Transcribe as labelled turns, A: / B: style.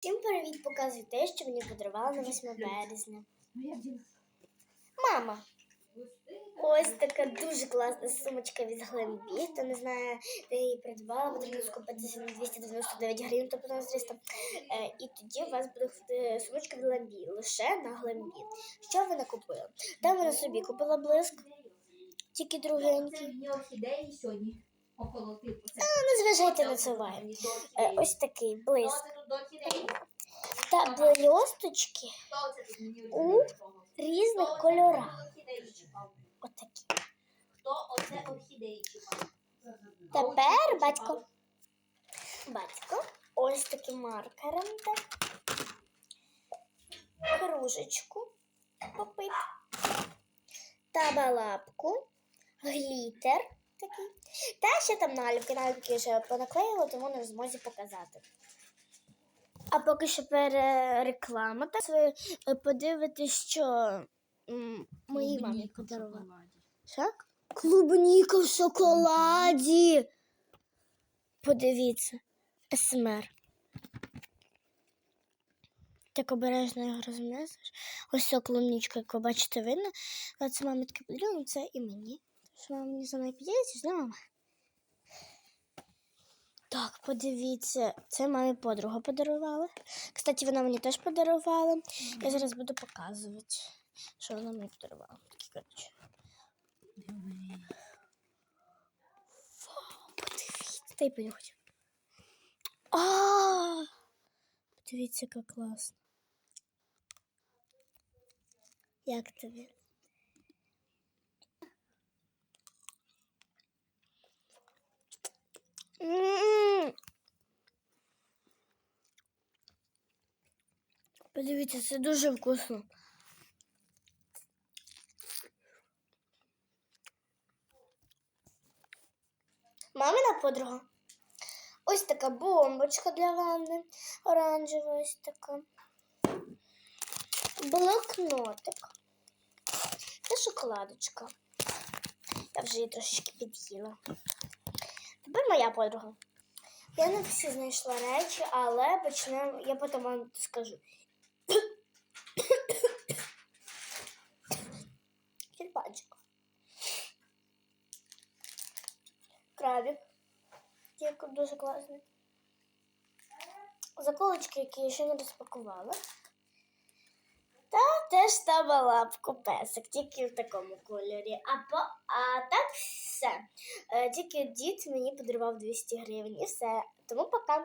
A: Всім привіт показую те, що мені подарували на 8 березня.
B: Ну?
A: Мама. Ось така дуже класна сумочка від Глембі. Хто не знає, де я її придбала, потрібно скупитися на 299 гривень, тобто на 300. Е, і тоді у вас буде е, сумочка від Глембі, лише на Глембі. Що вона купила? Там вона собі купила блиск, тільки
B: Це
A: другенький.
B: Околотив. Оце.
A: Не зважайте на це уваги. Е, ось такий блиск. Та блісточки У різних кольорах. Отакі.
B: Хто оце орхідеї чіпав?
A: Тепер батько. Батько. Ось таким маркером. Так. Кружечку попив. Табалапку. Глітер такий. Та ще там наліпки. Наліпки ще понаклеїла, тому не в змозі показати. А поки що перереклама. Так ви е, подивитесь, що м, моїй мамі подарувала.
B: шоколаді.
A: Клубніка в шоколаді. Подивіться. СМР. Так обережно його рознесеш. Ось ця клубничка, як ви бачите, видно. Це мамі таке подарунок, це і мені. Що мама мені за мною поділиться, мама? Так, подивіться, це мамі подруга подарувала. Кстати, вона мені теж подарувала. Я зараз буду показувати, що вона мені подарувала. Такі, коротше. Подивіться, дай понюхати. А! Подивіться, як класно. Як тобі? М. Подивіться, це дуже вкусно. Мамина подруга. Ось така бомбочка для ванни. Оранжева ось така. Блокнотик. Та шоколадочка. Я вже її трошечки під'їла. Тепер моя подруга. Я не всі знайшла речі, але почнемо. Я потім вам скажу. Тюльпанчик. Крабик. Як дуже класний. Заколочки, які я ще не розпакувала. Та теж стала лапку песик, тільки в такому кольорі. А, по, а так все. Е, тільки дід мені подарував 200 гривень і все. Тому пока.